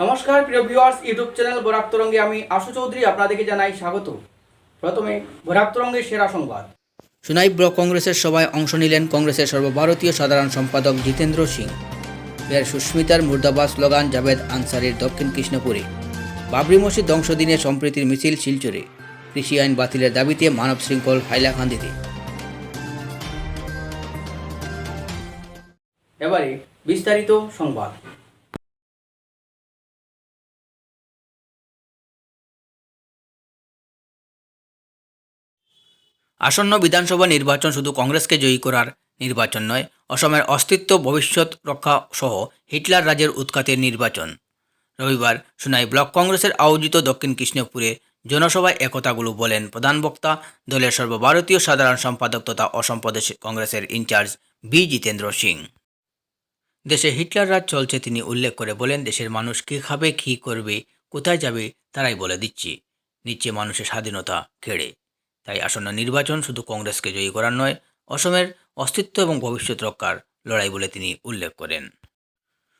নমস্কার প্রিয় viewers YouTube channel Barak তরঙ্গে আমি আশু চৌধুরী আপনাদেরকে জানাই স্বাগত। প্রথমে বরাক তরঙ্গের সেরা সংবাদ। সুনাই ব্লক কংগ্রেসের সভায় অংশ নিলেন কংগ্রেসের সর্বভারতীয় সাধারণ সম্পাদক জিতেন্দ্র সিং। মেয়র সুস্মিতার মুর্দাবাদ স্লোগান জাভেদ আনসারির দক্ষিণ কৃষ্ণপুরে। বাবরি মসজিদ ধ্বংসদিনে সম্প্রীতির মিছিল শিলচরে। কৃষি আইন বাতিলের দাবিতে মানব শৃঙ্খল হাইলাকান্দিতে। এবারে বিস্তারিত সংবাদ। আসন্ন বিধানসভা নির্বাচন শুধু কংগ্রেসকে জয়ী করার নির্বাচন নয়, অসমের অস্তিত্ব, ভবিষ্যৎ রক্ষা সহ হিটলার রাজের উৎখাতের নির্বাচন। রবিবার সুনাই ব্লক কংগ্রেসের আয়োজিত দক্ষিণ কৃষ্ণপুরে জনসভায় একথাগুলো বলেন প্রধান বক্তা, দলের সর্বভারতীয় সাধারণ সম্পাদক তথা অসম প্রদেশ কংগ্রেসের ইনচার্জ বি জিতেন্দ্র সিং। দেশে হিটলার রাজ চলছে তিনি উল্লেখ করে বলেন, দেশের মানুষ কী খাবে, কী করবে, কোথায় যাবে, তারাই বলে দিচ্ছি। নিচ্ছে মানুষের স্বাধীনতা কেড়ে তাই আসন্ন নির্বাচন শুধু কংগ্রেসকে জয়ী করার নয়, অসমের অস্তিত্ব এবং ভবিষ্যৎ রক্ষার লড়াই বলে তিনি উল্লেখ করেন।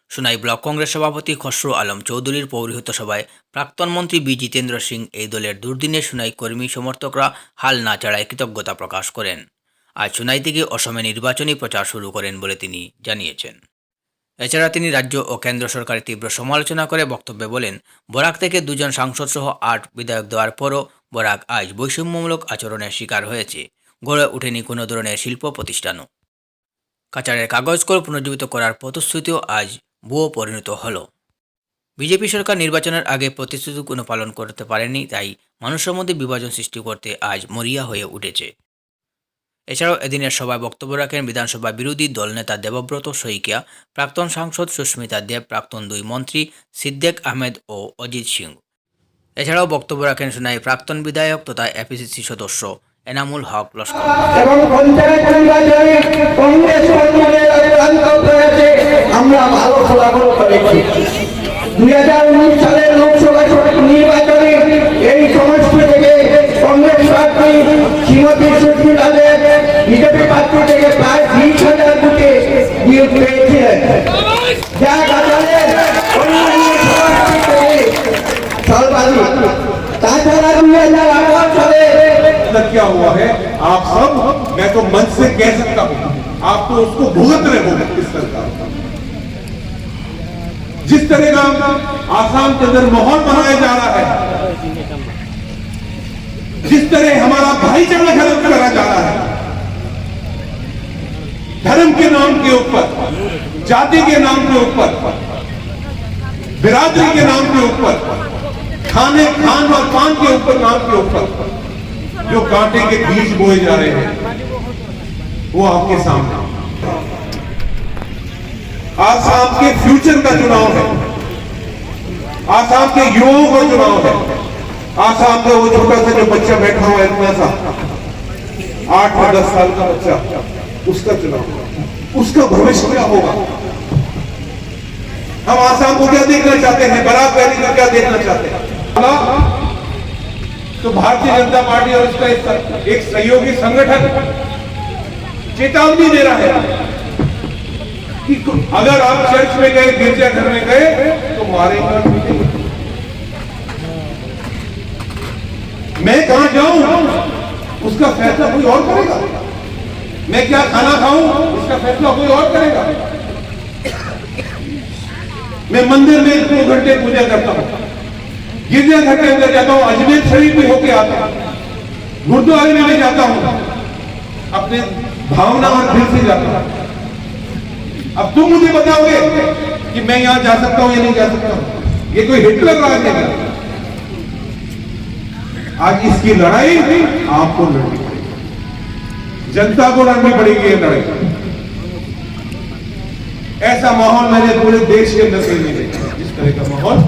সুনাই ব্লক কংগ্রেস সভাপতি খসরু আলম চৌধুরীর পৌরহিত্য সভায় প্রাক্তন মন্ত্রী বি জিতেন্দ্র সিং এই দলের দুর্দিনে সুনাই কর্মী সমর্থকরা হাল না ছাড়ায় কৃতজ্ঞতা প্রকাশ করেন। আজ সুনাই থেকে অসমে নির্বাচনী প্রচার শুরু করেন বলে তিনি জানিয়েছেন। এছাড়া তিনি রাজ্য ও কেন্দ্র সরকারের তীব্র সমালোচনা করে বক্তব্যে বলেন, বরাক থেকে দুজন সাংসদ সহ আট বিধায়ক দেওয়ার পরও বরাক আজ বৈষম্যমূলক আচরণের শিকার হয়েছে। গড়ে ওঠেনি কোনো ধরনের শিল্প প্রতিষ্ঠানও। কাচারের কাগজ কর পুনর্জীবিত করার প্রতিশ্রুতিও আজ ভুয়ো পরিণত হলো। বিজেপি সরকার নির্বাচনের আগে প্রতিশ্রুতি কোনো পালন করতে পারেনি, তাই মানুষের মধ্যে বিভাজন সৃষ্টি করতে আজ মরিয়া হয়ে উঠেছে। এছাড়াও এদিনের সভায় বক্তব্য রাখেন বিধানসভা বিরোধী দলনেতা দেবব্রত শইকিয়া, প্রাক্তন সাংসদ সুস্মিতা দেব, প্রাক্তন দুই মন্ত্রী সিদ্দেক আহমেদ ও অজিত সিং। এছাড়াও বক্তব্য রাখেন সুনাই প্রাক্তন বিধায়ক তথা এপিসিসি সদস্য এনামুল হক লস্কর। নির্বাচনে এই সমষ্টি থেকে কংগ্রেস প্রার্থী শ্রীমতী সুস্মিতা तो क्या हुआ है? आप सब, मैं तो मंच से कह सकता हूँ, आप तो उसको भुगत रहे हो किस सरकार जिस तरह का आसाम के अंदर माहौल बनाया जा रहा है, जिस तरह हमारा भाईचारा खत्म करा जा रहा है के नाम के ऊपर, जाति के नाम के ऊपर, बिरादरी के नाम के ऊपर, खाने, खान और पान के ऊपर, नाम के ऊपर, जो कांटे के बीज बोए जा रहे हैं, वो आपके सामने। आसाम के फ्यूचर का चुनाव है। आसाम के युवाओं का चुनाव है। आसाम का वो छोटा सा जो बच्चा बैठा हुआ है, इतना सा, आठ और दस साल का बच्चा, उसका चुनाव। उसका भविष्य क्या होगा? हम आसाम को क्या देखना चाहते हैं? बराक वैली का क्या देखना चाहते हैं? तो भारतीय जनता पार्टी और उसका एक- सहयोगी संगठन चेतावनी दे रहा है कि अगर आप चर्च में गए गिरजाघर में गए तो पीटेंगे। मैं कहा जाऊँ? उसका फैसला कोई और करेगा? मैं क्या खाना खाऊं? उसका फैसला कोई और करेगा? मैं मंदिर में दो घंटे पूजा करता हूँ। गिरजाघर के अंदर जाता हूँ, अजमेर शरीफ में होके आता हूँ। गुरुद्वारे में मैं जाता हूँ। अपने भावना और दिल से जाता हूँ। अब तुम मुझे बताओगे कि मैं यहाँ जा सकता हूँ या नहीं जा सकता हूँ? ये कोई हिटलर राज आज इसकी लड़ाई आपको पड़ेगी जनता को लड़नी पड़ेगी ये लड़ाई। ऐसा माहौल मैंने पूरे देश के अंदर नहीं देखा। जिस तरह का माहौल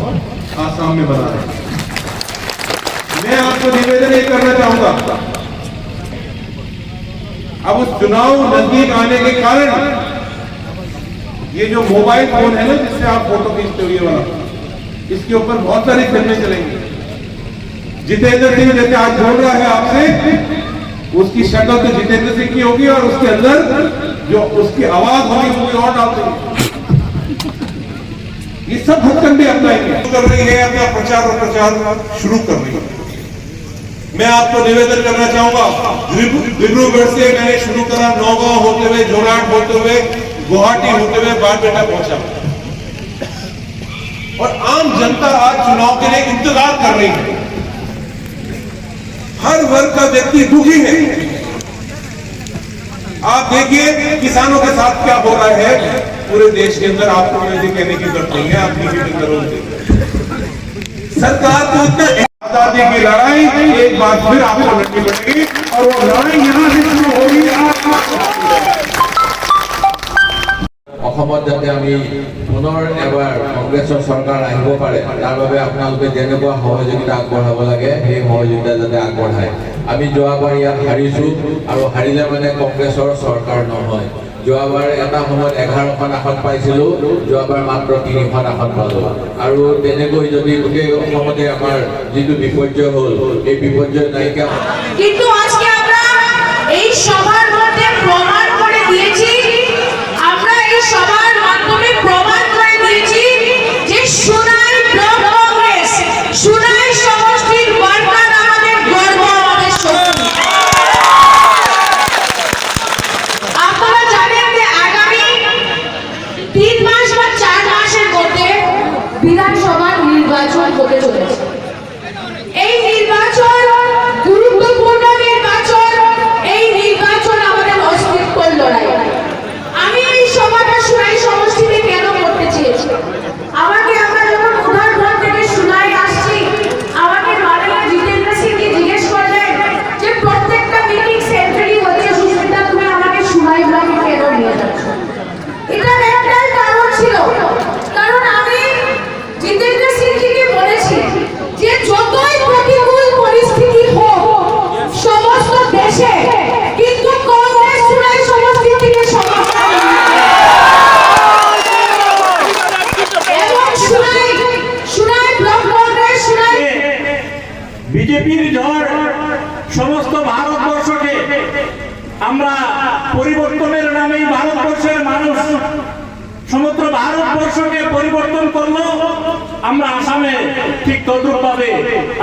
आसाम में बना है। मैं आपको निवेदन ये करना चाहूँगा, अब उस चुनाव नज़दीक आने के कारण ये जो मोबाइल फ़ोन है ना, जिससे आप फ़ोटो खींचते हुए वाला, इसके ऊपर बहुत सारी फ़िल्में चलेंगी। जितेंद्र सिंह जैसे आज बोल रहा है आपसे उसकी शक्ल तो जितेंद्र सिंह की होगी और उसके अंदर जो उसकी आवाज़ होगी वो कोई और डाल देंगे। ये सब हथकंडे अपनाएँगे। कर रही है, अपना प्रचार और प्रचार शुरू कर रही है। मैं आपको निवेदन करना चाहूँगा डिब्रू- डिब्रूगढ़ से मैंने शुरू करा नौगांव होते हुए, जोरहाट होते हुए, गुवाहाटी होते हुए बारपेटा पहुँचा। और आम जनता आज चुनाव के लिए इंतज़ार कर रही है। हर वर्ग का व्यक्ति दुखी है। आप देखिए, किसानों के साथ क्या हो रहा है। पूरे देश के अंदर आपको मुझे कहने की ज़रूरत नहीं है, आप मीटिंग करोगे सरकार को इतना आज़ादी की लड़ाई, एक बार फिर आपको लड़नी पड़ेगी, और वो लड़ाई यहाँ से शुरू होगी। অসমত যাতে আমি পুনৰ এবাৰ কংগ্ৰেছৰ চৰকাৰ আহিব পাৰে, তাৰ বাবে আপোনালোকে যেনেকুৱা সহযোগিতা আগবঢ়াব লাগে, সেই সহযোগিতা যাতে আগবঢ়ায়। আমি যোৱাবাৰ ইয়াত হাৰিছোঁ আৰু হাৰিলে মানে কংগ্ৰেছৰ চৰকাৰ নহয়। যোৱাবাৰ এটা সময়ত এঘাৰখন আসন পাইছিলোঁ, যোৱাবাৰ মাত্ৰ তিনিখন আসন পালোঁ। আৰু তেনেকৈ যদি গোটেই অসমতে আমাৰ যিটো বিপৰ্যয় হ'ল এই বিপৰ্যয় নাইকিয়া হতে চলেছে। আমরা পরিবর্তনের নামেই ভারতবর্ষের মানুষ। সমগ্র ভারতবর্ষকে পরিবর্তন করল। আমরা আসামে ঠিক তদ্রুপ ভাবে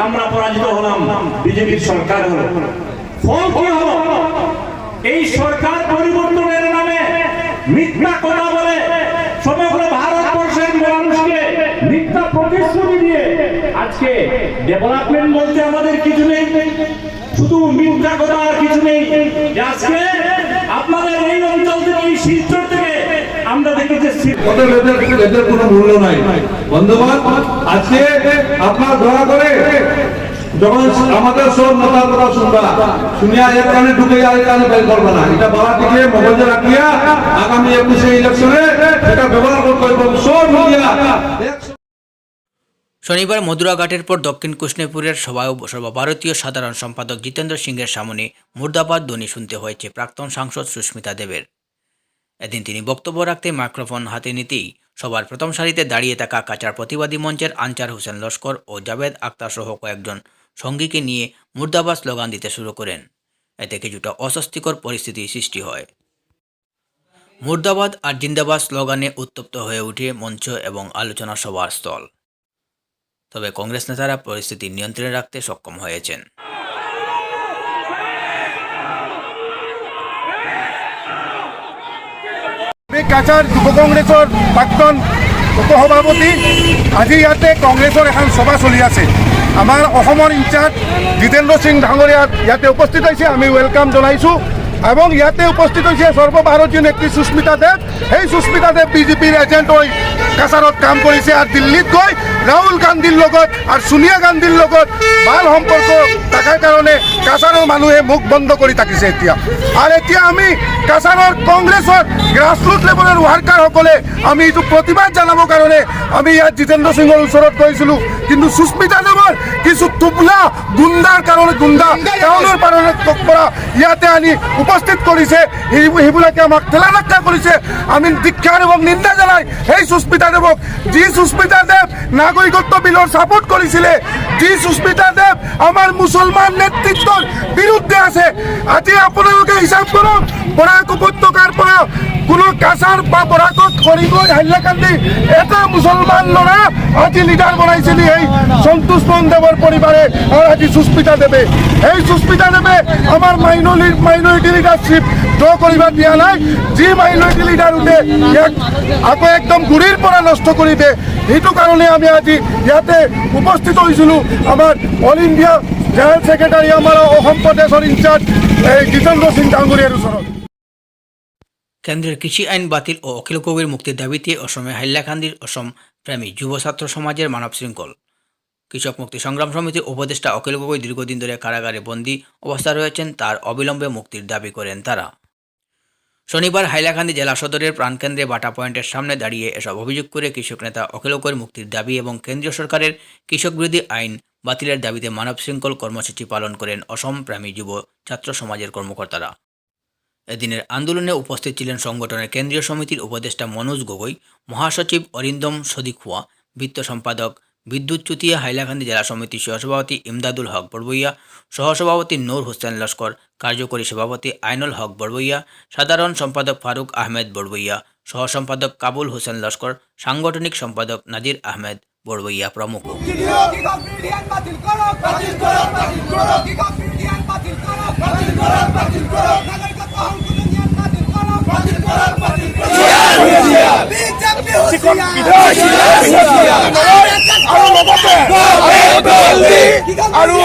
আমরা পরাজিত হলাম, বিজেপির সরকার হলো। ফল কি হলো? এই সরকার পরিবর্তনের নামে মিথ্যা কথা বলে সমগ্র ভারতবর্ষের মানুষকে মিথ্যা প্রতিশ্রুতি দিয়ে আজকে ডেভেলপমেন্ট বলতে আমাদের কিছু নেই। শুধু মিথ্যা কথা আর কিছু নেই। আজকে আপনাদের এই অঞ্চল থেকে, এই শিলচর থেকে আমরা দেখেছি এদের কোনো মূল্য নাই। বন্ধুবান আজকে আপনার দয়া করে যখন আমাদের সব নেতার কথা শুনবা, শুনিয়া এক ঢুকে আর এক বের করবে না। এটা থেকে মগজে রাখিয়া আগামী একুশে ইলেকশনে এটা ব্যবহার করতে হবে সব মিডিয়া শনিবার মধুরাঘাটের পর দক্ষিণ কৃষ্ণপুরের সভায় সর্বভারতীয় সাধারণ সম্পাদক জিতেন্দ্র সিংয়ের সামনে মুর্দাবাদ ধ্বনি শুনতে হয়েছে প্রাক্তন সাংসদ সুস্মিতা দেবের। এদিন তিনি বক্তব্য রাখতে মাইক্রোফোন হাতে নিতেই সবার প্রথম সারিতে দাঁড়িয়ে থাকা কাচার প্রতিবাদী মঞ্চের আনচার হোসেন লস্কর ও জাভেদ আক্তার সহ কয়েকজন সঙ্গীকে নিয়ে মুর্দাবাদ স্লোগান দিতে শুরু করেন। এতে কিছুটা অস্বস্তিকর পরিস্থিতি সৃষ্টি হয়। মুর্দাবাদ আর জিন্দাবাদ স্লোগানে উত্তপ্ত হয়ে ওঠে মঞ্চ এবং আলোচনা সভার স্থল। তবে কংগ্রেস নেতারা পরিস্থিতি নিয়ন্ত্রণে রাখতে সক্ষম হয়েছেন। কাছাৰ যুৱ কংগ্ৰেছৰ প্ৰাক্তন উপসভাপতি, আজি ইয়াতে কংগ্ৰেছৰ এখন সভা চলি আছে। আমাৰ অসমৰ ইনচাৰ্জ জিতেন্দ্ৰ সিং ডাঙৰীয়া ইয়াতে উপস্থিত হৈছে। আমি ৱেলকাম জনাইছোঁ। এবং ইয়াতে উপস্থিত হৈছে সৰ্বভাৰতীয় নেত্ৰী সুস্মিতা দেৱ। সেই সুস্মিতা দেৱ বিজেপিৰ এজেণ্ট হৈ কাছাৰত কাম কৰিছে আৰু দিল্লীত গৈ ৰাহুল গান্ধীৰ লগত আৰু সোনিয়া গান্ধীৰ লগত ভালো সম্পৰ্ক থকাৰ কাৰণে কাছাৰৰ মানুহে মুখ বন্ধ কৰি থাকিছে এতিয়া। আৰু এতিয়া আমি কাছাৰৰ কংগ্ৰেছৰ গ্ৰাছৰুট লেভেলৰ ৱাৰ্কাৰসকলে আমি এইটো প্ৰতিবাদ জনাবৰ কাৰণে আমি ইয়াত জিতেন্দ্ৰ সিঙৰ ওচৰত গৈছিলোঁ। কিন্তু সুস্মিতা দেৱৰ কিছু টোপলা গুণ্ডাৰ কাৰণে গুণ্ডা টাউনৰ পৰা ইয়াতে আনি উপস্থিত করেছে সেই- আমার আমাক করেছে। আমি দীক্ষা এবং নিন্দা জানাই সেই সুস্মিতা দেবক যি সুস্মিতা দেব নাগরিকত্ব বিলর সাপোর্ট কৰিছিলে, যি সুস্মিতা দেব আমার মুসলমান নেতৃত্বর বিরুদ্ধে আছে, আজি আপোনালোকে হিসাব কৰক বরাক উপত্যকার পৰা কোনো কাছাৰ বা বৰাকত কৰিব হাইলাকান্দি এটা মুছলমান ল'ৰা আজি লিডাৰ বনাইছিল এই সন্তোষ দেৱৰ পৰিবাৰে আৰু আজি সুস্মিতা দেৱে। এই সুস্মিতা দেৱে আমাৰ মাইনৰি মাইনৰিটি লিডাৰশ্বিপ ড্ৰ কৰিব দিয়া নাই। যি মাইনৰিটি লিডাৰ উঠে, ইয়াক আকৌ একদম গুৰিৰ পৰা নষ্ট কৰি দিয়ে সেইটো কাৰণে আমি আজি ইয়াতে উপস্থিত হৈছিলোঁ। আমাৰ অল ইণ্ডিয়া জেনেৰেল ছেক্ৰেটাৰী আমাৰ অসম প্ৰদেশৰ ইনচাৰ্জ, এই জিতেন্দ্ৰ সিং ডাঙৰীয়াৰ ওচৰত। কেন্দ্রের কৃষি আইন বাতিল ও অখিল গগৈর মুক্তির দাবিতে অসমে হাইলাকান্দির অসম প্রেমী যুব ছাত্র সমাজের মানব শৃঙ্খল। কৃষক মুক্তি সংগ্রাম সমিতির উপদেষ্টা অখিল গগৈ দীর্ঘদিন ধরে কারাগারে বন্দী অবস্থায় রয়েছেন, তার অবিলম্বে মুক্তির দাবি করেন তারা। শনিবার হাইলাকান্দি জেলা সদরের প্রাণকেন্দ্রে বাটা পয়েন্টের সামনে দাঁড়িয়ে এসব অভিযোগ করে কৃষক নেতা অখিল গগৈর মুক্তির দাবি এবং কেন্দ্রীয় সরকারের কৃষক বিরোধী আইন বাতিলের দাবিতে মানব শৃঙ্খল কর্মসূচি পালন করেন অসম প্রেমী যুব ছাত্র সমাজের কর্মকর্তারা। এদিনের আন্দোলনে উপস্থিত ছিলেন সংগঠনের কেন্দ্রীয় সমিতির উপদেষ্টা মনোজ গগৈ মহাসচিব অরিন্দম সদিখুয়া বৃত্ত সম্পাদক বিদ্যুৎ চুতিয়া হাইলাকান্দি জেলা সমিতির সহসভাপতি ইমদাদুল হক বড়বইয়া সহসভাপতি নূর হোসেন লস্কর কার্যকরী সভাপতি আইনুল হক বড়বইয়া সাধারণ সম্পাদক ফারুক আহমেদ বড়বইয়া সহসম্পাদক কাবুল হোসেন লস্কর সাংগঠনিক সম্পাদক নাজির আহমেদ বড়বইয়া প্রমুখ আৰু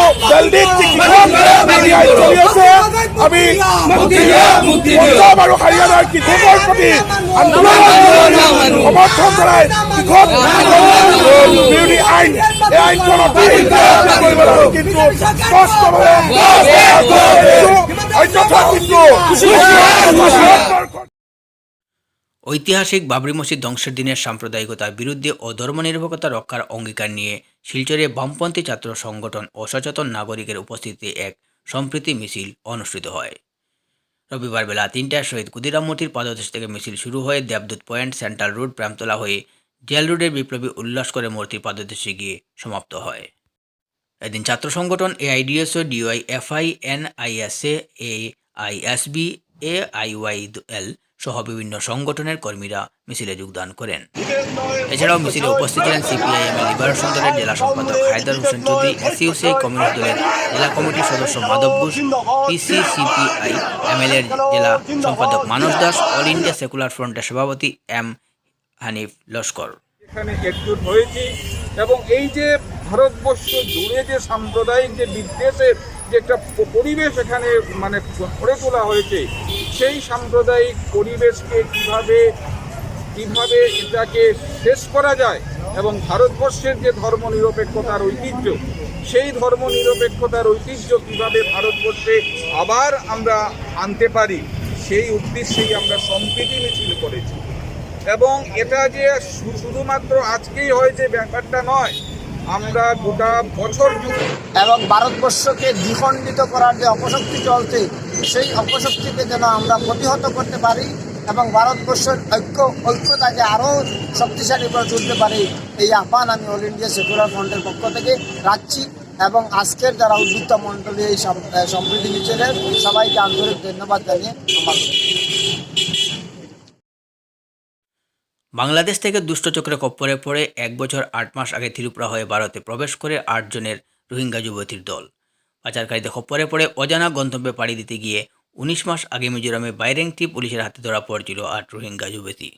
আমি পঞ্জাব আৰু হাৰিয়ানাৰ কৃষকৰ আন্দোলন সমৰ্থন জনাই কৃষক বিৰোধী আইন এই আইনখন কিন্তু ঐতিহাসিক বাবরি মসজিদ ধ্বংসের দিনের সাম্প্রদায়িকতার বিরুদ্ধে ও ধর্মনিরপেক্ষতা রক্ষার অঙ্গীকার নিয়ে শিলচরে বামপন্থী ছাত্র সংগঠন ও সচেতন নাগরিকের উপস্থিতিতে এক সম্প্রীতি মিছিল অনুষ্ঠিত হয়। রবিবার বেলা তিনটার সহিত ক্ষুদিরাম মূর্তির পাদদেশ থেকে মিছিল শুরু হয়ে দেবদূত পয়েন্ট সেন্ট্রাল রোড প্রেমতলা হয়ে জেল রোডের বিপ্লবী উল্লাস করে মূর্তির পাদদেশে গিয়ে সমাপ্ত হয়। এদিন ছাত্র সংগঠন AIDSO DY FI NISA A ISB A IY L সহ বিভিন্ন সংগঠনের কর্মীরা মিছিলে যোগদান করেন। এছাড়াও মিছিলে উপস্থিত ছিলেন সিপিআইএম লিবারেশন দলের জেলা সম্পাদক হায়দার হোসেন চৌধুরী এসইউসিআই কমিউনিস্ট দলের জেলা কমিটির সদস্য মাধব ঘোষ পিসিসিপিআই এমএল এর জেলা সম্পাদক Manas Das, All India Secular ফ্রন্টের সভাপতি এম হানিফ লস্কর। এখানে একজুট হয়েছি এবং এই যে ভারতবর্ষ জুড়ে যে সাম্প্রদায়িক যে বিদ্বেষের যে একটা পরিবেশ এখানে মানে গড়ে তোলা হয়েছে, সেই সাম্প্রদায়িক পরিবেশকে কীভাবে কীভাবে এটাকে শেষ করা যায় এবং ভারতবর্ষের যে ধর্মনিরপেক্ষতার ঐতিহ্য, সেই ধর্মনিরপেক্ষতার ঐতিহ্য কীভাবে ভারতবর্ষে আবার আমরা আনতে পারি, সেই উদ্দেশ্যেই আমরা সম্প্রীতি মিছিল করেছি। এবং এটা যে শুধুমাত্র আজকেই হয়েছে ব্যাপারটা নয় আমরা গোটা বছর জুড়ে এবং ভারতবর্ষকে দ্বিখণ্ডিত করার যে অপশক্তি চলছে, সেই অপশক্তিকে যেন আমরা প্রতিহত করতে পারি এবং ভারতবর্ষের ঐক্য, ঐক্যতাকে আরও শক্তিশালী করে তুলতে পারি, এই আহ্বান আমি অল ইন্ডিয়া সেকুলার ফ্রন্টের পক্ষ থেকে রাখছি এবং আজকের যারা উদ্বৃত্ত মণ্ডলী এই সম্প্রীতি মিছিলের সবাইকে আন্তরিক ধন্যবাদ জানিয়ে আমার বাংলাদেশ থেকে দুষ্টচক্রে কপ্পরে পড়ে এক বছর আট মাস আগে ত্রিপুরা হয়ে ভারতে প্রবেশ করে আটজনের রোহিঙ্গা যুবতীর দল। পাচারকারীদের খপ্পরে পড়ে অজানা গন্তব্যে পাড়ি দিতে গিয়ে উনিশ মাস আগে মিজোরামে বাইরেংটি পুলিশের হাতে ধরা পড়ছিল আট রোহিঙ্গা যুবতী।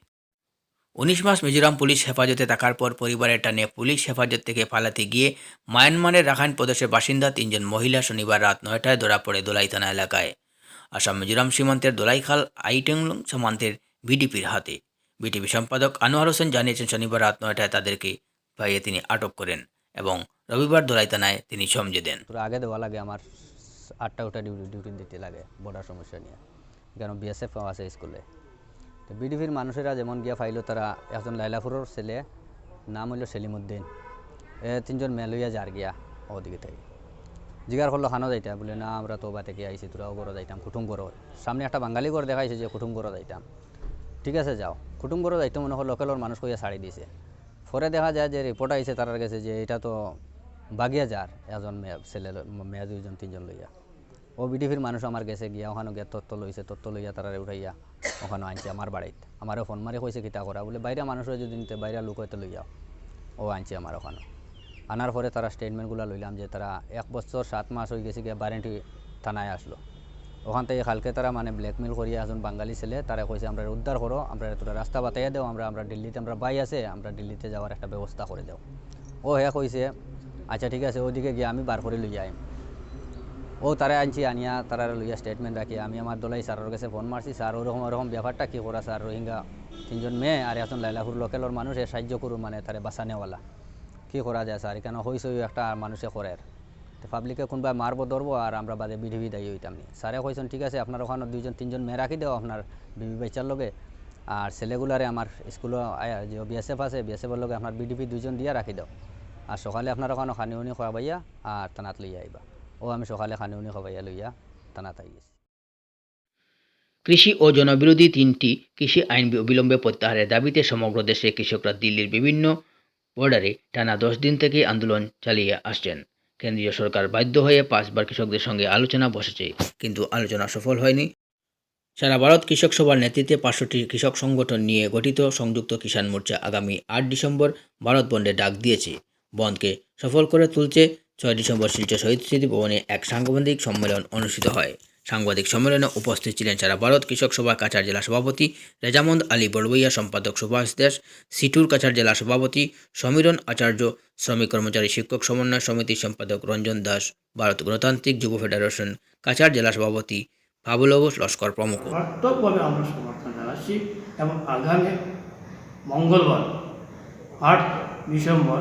উনিশ মাস মিজোরাম পুলিশ হেফাজতে থাকার পর পরিবারের টানে পুলিশ হেফাজত থেকে পালাতে গিয়ে মায়ানমারের রাখাইন প্রদেশের বাসিন্দা তিনজন মহিলা শনিবার রাত নয়টায় ধরা পড়ে দোলাই থানা এলাকায়। আসাম মিজোরাম সীমান্তের দোলাইখাল আইটেংলং সীমান্তের বিডিপির হাতে। বিটিভি সম্পাদক আনোয়ার হোসেন জানিয়েছেন, শনিবার রাত নয়টায় তাদেরকে পাইয়ে তিনি আটক করেন এবং রবিবার দোলাই থানায় তিনি সমঝে দেন। আগে দেওয়া লাগে, আমার আটটা ওটা ডিউটি ডিউটি দিতে লাগে বর্ডার সমস্যা নিয়ে। কেন বিএসএফ আছে স্কুলে। তো বিডিপির মানুষেরা যেমন গিয়া ফাইলো, তারা একজন লাইলাপুরের ছেলে, নাম হইল সেলিমুদ্দিন। এ তিনজন মেলইয়া যার গিয়া ওদিকে থেকে। জিগার করল খানো যাইতা, বলে, না, আমরা তো বা থেকে আইছি, তোরাও করো যাইতাম, কুটুম করো সামনে একটা বাঙালি ঘর দেখাইছে যে কুটুম করো যাইতাম। ঠিক আছে, যাও। কুটুম করো যাইতো মনে হয় লোকালের মানুষ কইয়া ছাড়ি দিছে। পরে দেখা যায় যে রিপোর্ট আইছে তার কাছে যে এটা তো বাগিয়া যার এজন মেয়ে, ছেলে মেয়ে দুইজন, তিনজন লইয়া। ও বিডিপির মানুষ আমার গেছে গিয়া ওখানে গিয়া তত্ত্ব লইছে তত্ত্ব লইয়া তারা উঠাইয়া ওখানে আনছে আমার বাড়িত। আমারও ফোন মারি কইছে কিতা করা, বলে বাইরে মানুষের যদি নিতে, বাইরে লোক হয়তো লই যাও ও আনছে আমার ওখানে। আনার পরে তারা স্টেটমেন্টগুলো লইলাম যে তারা এক বছর সাত মাস হয়ে গেছে গিয়ে বারেন্টি থানায় আসলো। ওখান থেকে কালকে তারা মানে ব্ল্যাকমেল করিয়া একজন বাঙালি ছেলে, তারা কইছে, আমরা উদ্ধার করো, আমরা তোরা রাস্তা বাতাইয়া দেও, আমরা আমরা দিল্লিতে, আমরা বাই আছে, আমরা দিল্লিতে যাওয়ার একটা ব্যবস্থা করে দেও। ও হ্যাঁ কইছে আচ্ছা ঠিক আছে ওইদিকে গিয়ে আমি বার করে লইয়া আইম। ও তারা আনছি, আনিয়া তারা লইয়া স্টেটমেন্ট রাখি আমি আমার দলাই স্যারের কাছে ফোন মারছি, স্যার, ওরকম ওরকম ব্যাপারটা কী করা, স্যার, রোহিঙ্গা তিনজন মেয়ে আর একজন লাইলাহুর লোকেলর মানুষ সাহায্য করুন মানে তারে বাঁচানেওয়ালা। কী করা যায়, স্যার, এখানে হইছে একটা মানুষে করে তো পাবলিকে কোনবা মারবো, ধরবো আর আমরা বাদে বিডিবি দায়ী হইতাম নি। স্যারে কইছেন, ঠিক আছে, আপনার ওখানে দুইজন, তিনজন মেয়ে রাখি দেও, আপনার বিবি বাচ্চার লগে। আর ছেলেগুলারে আমার স্কুলে যে বিএসএফ আছে বিএসএফের লগে আপনার বিডিপি দুইজন দিয়া রাখি দাও। আর সকালে আপনার ওখানে খানি উনি খাওয়াইয়া আর টানাত লইয়া আইবা। ও, আমি সকালে খানি উনি খাওয়াইয়া লইয়া টানাত আই গেছি কৃষি ও জনবিরোধী তিনটি কৃষি আইন অবিলম্বে প্রত্যাহারের দাবিতে সমগ্র দেশে কৃষকরা দিল্লির বিভিন্ন বর্ডারে টানা দশ দিন থেকে আন্দোলন চালিয়ে আসছেন। কেন্দ্রীয় সরকার বাধ্য হয়ে পাঁচবার কৃষকদের সঙ্গে আলোচনা বসেছে। কিন্তু আলোচনা সফল হয়নি। সারা ভারত কৃষক সভার নেতৃত্বে পাঁচশোটি কৃষক সংগঠন নিয়ে গঠিত সংযুক্ত কিষাণ মোর্চা আগামী আট ডিসেম্বর ভারত বন্ডে ডাক দিয়েছে। বন্ধকে সফল করে তুলছে ছয় ডিসেম্বর শিলচর শহীদ স্মৃতি ভবনে এক সাংবাদিক সম্মেলন অনুষ্ঠিত হয়। সাংবাদিক সম্মেলনে উপস্থিত ছিলেন সারা ভারত কৃষক সভা কাছাড় জেলা সভাপতি রেজামন্দ আলী বড়বইয়া সম্পাদক সুভাষ দাস, সিটুর কাছাড় জেলা সভাপতি সমীরণ আচার্য, শ্রমিক কর্মচারী শিক্ষক সমন্বয় সমিতির সম্পাদক রঞ্জন দাস, ভারত গণতান্ত্রিক যুব ফেডারেশন কাছাড় জেলা সভাপতি বাবুলব লস্কর প্রমুখ। আমরা সমর্থন জানাচ্ছি এবং আগামী মঙ্গলবার, আট ডিসেম্বর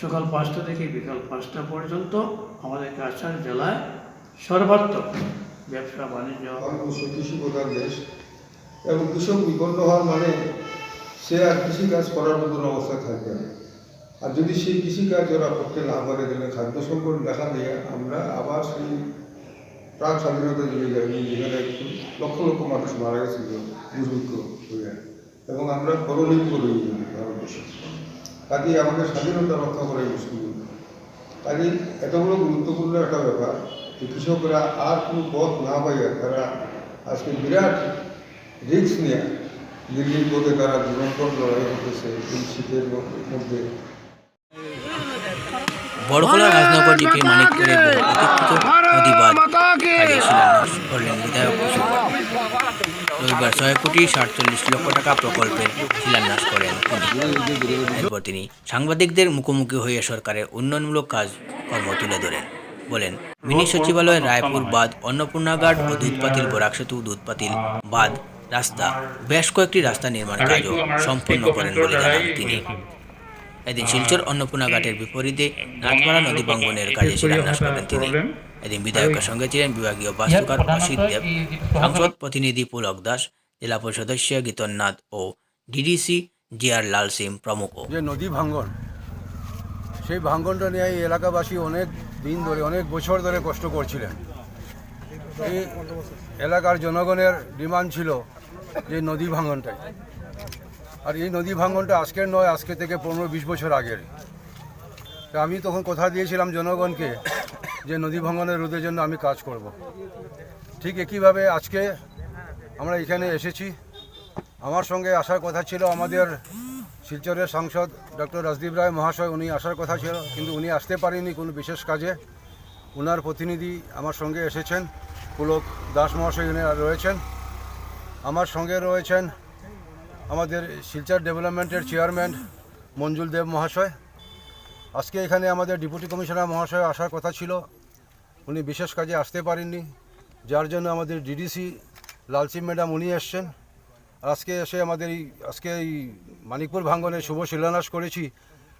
সকাল পাঁচটা থেকে বিকাল পাঁচটা পর্যন্ত আমাদের কাছাড় জেলায় সর্বাত্মক ব্যবসা, বাণিজ্য। কৃষি প্রধান দেশ এবং কৃষক বিপন্ন হওয়ার মানে সে আর কৃষিকাজ করার মতন অবস্থা থাকবে না। আর যদি সেই কৃষিকাজ ওরা করতে না পারে, তাহলে খাদ্য সংকট দেখা দিয়ে আমরা আবার সেই প্রাক স্বাধীনতা যুগে যাই। যেখানে লক্ষ লক্ষ মানুষ মারা গেছিল দুর্ভিক্ষ হয়ে। এবং আমরা করণীয় করে ভারতবর্ষ। কাজে আমাদের স্বাধীনতা রক্ষা করাই মুশকিল। কাজে এত বড় গুরুত্বপূর্ণ একটা ব্যাপার কৃষকরা আর কোনো পথ না পাইয়া তারা আজকে বিরাট রিস্ক নিয়ে দিল্লির পথে তারা জীবনপথ লড়াই করতেছে এই শীতের মধ্যে। বড়খোলা রাজনগর কাজে শিলান্যাস করলেন বিধায়ক রবিবার ছয় কোটি সাতচল্লিশ লক্ষ টাকা প্রকল্পের শিলান্যাস করেন তিনি। সাংবাদিকদের মুখোমুখি হয়ে সরকারের উন্নয়নমূলক কাজ কর্ম তুলে ধরেন। বলেন। মিনি সচিবালয় রায়পুর বাদ অন্নপূর্ণাঘাট ও দুধপাতিল বরাক সেতু দুধপাতিল বাদ রাস্তা বেশ কয়েকটি রাস্তা নির্মাণ কাজও সম্পন্ন করেন বলে জানান তিনি। এদিন শিলচর অন্নপূর্ণা ঘাটের বিপরীতে নাথমারা নদী বঙ্গনের কাজে শিলান্যাস করেন তিনি। এদিন বিধায়কের সঙ্গে ছিলেন বিভাগীয় বাস্তুকার অসিত দেব সাংসদ প্রতিনিধি পুলক দাস জেলা পরিষদ সদস্য গীতননাথ ও ডিডিসি জি আর লাল সিং প্রমুখ। যে নদী ভাঙ্গন সেই ভাঙ্গনটা নিয়ে এই এলাকাবাসী অনেক দিন ধরে, অনেক বছর ধরে কষ্ট করছিলেন। এই এলাকার জনগণের ডিমান্ড ছিল যে নদী ভাঙ্গনটাই আর এই নদী ভাঙ্গনটা আজকের নয়, আজকে থেকে পনেরো, বিশ বছর আগের। তা আমি তখন কথা দিয়েছিলাম জনগণকে যে নদী ভাঙ্গনের রোধের জন্য আমি কাজ করব। ঠিক একইভাবে আজকে আমরা এখানে এসেছি। আমার সঙ্গে আসার কথা ছিল আমাদের শিলচরের সাংসদ ডক্টর রাজদীপ রায় মহাশয়, উনি আসার কথা ছিল, কিন্তু উনি আসতে পারেনি কোনো বিশেষ কাজে। ওনার প্রতিনিধি আমার সঙ্গে এসেছেন, পুলক দাস মহাশয় উনি রয়েছেন। আমার সঙ্গে রয়েছেন আমাদের শিলচর ডেভেলপমেন্টের চেয়ারম্যান মঞ্জুল দেব মহাশয়। আজকে এখানে আমাদের ডিপুটি কমিশনার মহাশয় আসার কথা ছিল, উনি বিশেষ কাজে আসতে পারেননি। যার জন্য আমাদের ডিডিসি লালসি ম্যাডাম উনি এসছেন। আজকে এসে আমাদের এই আজকে এই মানিকপুর ভাঙ্গনে শুভ শিলান্যাস করেছি।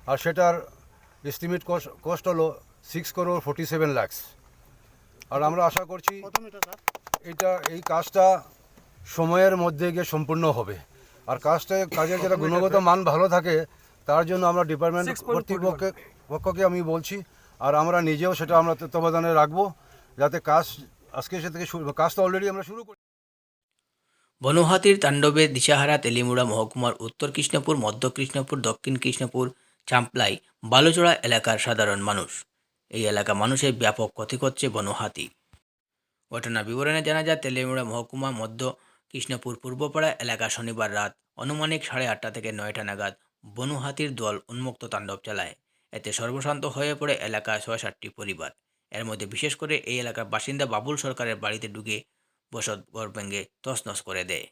আর সেটার এস্টিমেট কস্ট কস্ট হলো six crore forty seven lakhs আর আমরা আশা করছি এটা এই কাজটা সময়ের মধ্যে গিয়ে সম্পূর্ণ হবে। আর কাজটা কাজের যেটা গুণগত মান ভালো থাকে তার জন্য আমরা ডিপার্টমেন্ট কর্তৃপক্ষে পক্ষকে আমি বলছি আর আমরা নিজেও সেটা আমরা তত্ত্বাবধানে রাখব যাতে কাজ আজকে সে থেকে শুরু কাজ তো অলরেডি আমরা শুরু করি বনহাতির তাণ্ডবে দিশাহারা তেলিমুড়া মহকুমার উত্তর কৃষ্ণপুর, মধ্য কৃষ্ণপুর, দক্ষিণ কৃষ্ণপুর, চাম্পলাই, বালুচড়া এলাকার সাধারণ মানুষ। এই এলাকা মানুষের ব্যাপক ক্ষতি করছে বনহাতি ঘটনা বিবরণে জানা যায়, তেলিমুড়া মহকুমা, মধ্য কৃষ্ণপুর, পূর্বপাড়া এলাকা শনিবার রাত অনুমানিক সাড়ে আটটা থেকে নয়টা নাগাদ বনুহাতির দল উন্মুক্ত তাণ্ডব চালায়। এতে সর্বশান্ত হয়ে পড়ে এলাকার ছয় সাতটি পরিবার। এর মধ্যে বিশেষ করে এই এলাকার বাসিন্দা বাবুল সরকারের বাড়িতে ঢুকে বসত ঘর ভেঙে তছনছ করে দেয়।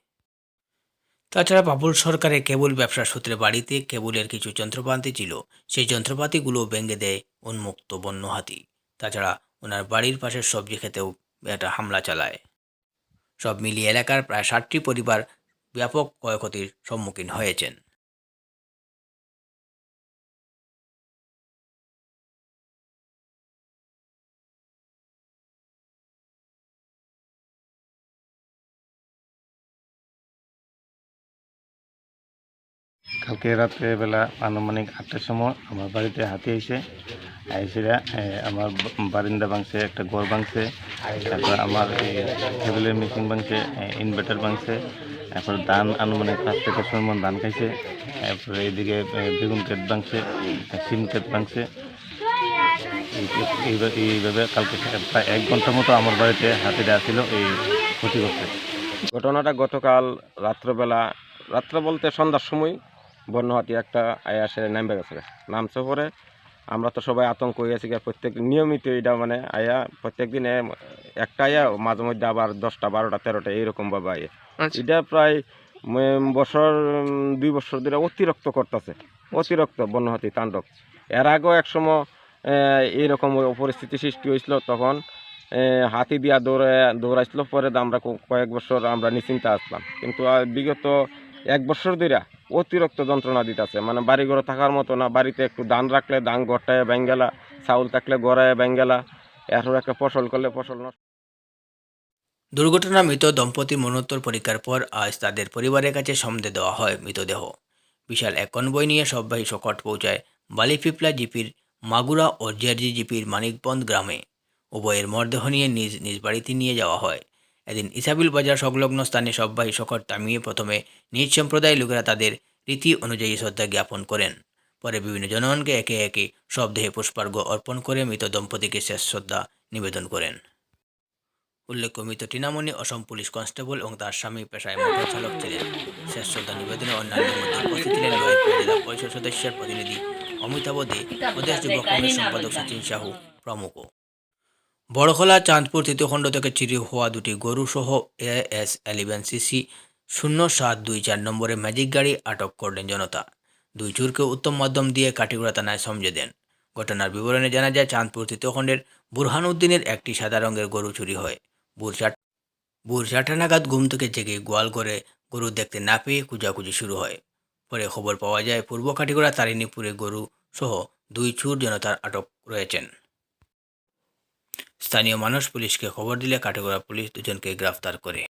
তাছাড়া বাবুল সরকারের কেবল ব্যবসার সূত্রে বাড়িতে কেবলের কিছু যন্ত্রপাতি ছিল, সেই যন্ত্রপাতিগুলো ভেঙে দেয় উন্মুক্ত বন্য হাতি। তাছাড়া ওনার বাড়ির পাশের সবজি খেতেও একটা হামলা চালায়। সব মিলিয়ে এলাকার প্রায় ষাটটি পরিবার ব্যাপক ক্ষয়ক্ষতির সম্মুখীন হয়েছেন। কালকে রাত্রে বেলা আনুমানিক আটটার সময় আমার বাড়িতে হাতি এসে আইসিরা আমার বারিন্দা ভাঙছে, একটা ঘর ভাঙছে, তারপর আমার টেবিলের মেশিন ভাঙছে ইনভার্টার ভাঙছে, তারপর ধান আনুমানিক পাঁচ থেকে ছয় মন ধান খাইছে, তারপরে এইদিকে বেগুন ক্ষেত ভাঙছে সিম এই- এই- এইভাবে কালকে প্রায় এক ঘণ্টার মতো আমার বাড়িতে হাতিটা আসছিল এই ক্ষতি করছে ঘটনাটা গতকাল রাত্রবেলা, রাত্র বলতে সন্ধ্যার সময় বন্যহাতি একটা আয়া সে নামবে গেছে নামছে পরে আমরা তো সবাই আতঙ্ক হয়ে গেছি প্রত্যেক নিয়মিত এটা মানে আয়া প্রত্যেক দিন একটা আয়া মাঝে মধ্যে আবার দশটা বারোটা তেরোটা এইরকমভাবে আয়া। এটা প্রায় বছর দুই বছর ধরে অতিরিক্ত করতেছে। অতিরিক্ত বন্যহাতি তাণ্ডব। এর আগেও একসময় এইরকম পরিস্থিতি সৃষ্টি হয়েছিল তখন হাতি দিয়া দৌড়ে দৌড়াইছিল। পরে আমরা কয়েক বছর আমরা নিশ্চিন্তে আসলাম কিন্তু আর বিগত এক বছর ধরে অতিরিক্ত যন্ত্রণা দিতেছে। মানে বাড়ি ঘরে থাকার মতো না, বাড়িতে একটু ধান রাখলে ধান গড়টায় ব্যাঙ্গেলা চাউল থাকলে গড়ায় ব্যাঙ্গেলা এরপর একটা ফসল করলে ফসল নষ্ট। দুর্ঘটনা, মৃত দম্পতি মরণোত্তর পরীক্ষার পর আজ তাদের পরিবারের কাছে সমদে দেওয়া হয় মৃতদেহ। বিশাল এক কনবই নিয়ে সববাহী শকট পৌঁছায় বালিপিপলা জিপির মাগুরা ও জেরজি জিপির মানিকবন্দ গ্রামে। উভয়ের মরদেহ নিয়ে নিজ নিজ বাড়িতে নিয়ে যাওয়া হয়। এদিন ইসাবিল বাজার সংলগ্ন স্থানে সববাহী শকট থামিয়ে প্রথমে নিজ সম্প্রদায়ের লোকেরা তাদের রীতি অনুযায়ী শ্রদ্ধা জ্ঞাপন করেন। পরে বিভিন্ন জনগণকে একে একে সব দেহে পুষ্পার্ঘ্য অর্পণ করে মৃত দম্পতিকে শেষ শ্রদ্ধা নিবেদন করেন। উল্লেখ্য, মৃত টিনামণি অসম পুলিশ কনস্টেবল এবং তার স্বামী পেশায় মোটর চালক ছিলেন। শেষ শ্রদ্ধা নিবেদনে অন্যান্যের মধ্যে উপস্থিত ছিলেন জেলা পরিষদ সদস্যের প্রতিনিধি অমিতাভ দে, প্রদেশ যুব কংগ্রেস সম্পাদক সচিন সাহু প্রমুখ। বড়খলা চাঁদপুর তৃতীয় খণ্ড থেকে চুরি হওয়া দুটি গরু সহ এ এস এলিভেন সিসি শূন্য সাত দুই চার নম্বরে ম্যাজিক গাড়ি আটক করলেন জনতা। দুই চুরকে উত্তম মাধ্যম দিয়ে কাটিগুড়া থানায় সমঝে দেন। ঘটনার বিবরণে জানা যায়, চাঁদপুর তৃতীয় খণ্ডের বুরহান উদ্দিনের একটি সাদা রঙের গরু চুরি হয়। ভোর চারটা নাগাদ ঘুম থেকে জেগে গোয়াল করে গরু দেখতে না পেয়ে কুজাকুজি শুরু হয়। পরে খবর পাওয়া যায়, পূর্ব কাটিগড়া তারিণীপুরে গরু সহ দুই চুর জনতার আটক রয়েছেন। স্থানীয় মানুষ পুলিশকে খবর দিলে কাটিগড়া পুলিশ দুজনকে গ্রেফতার করে।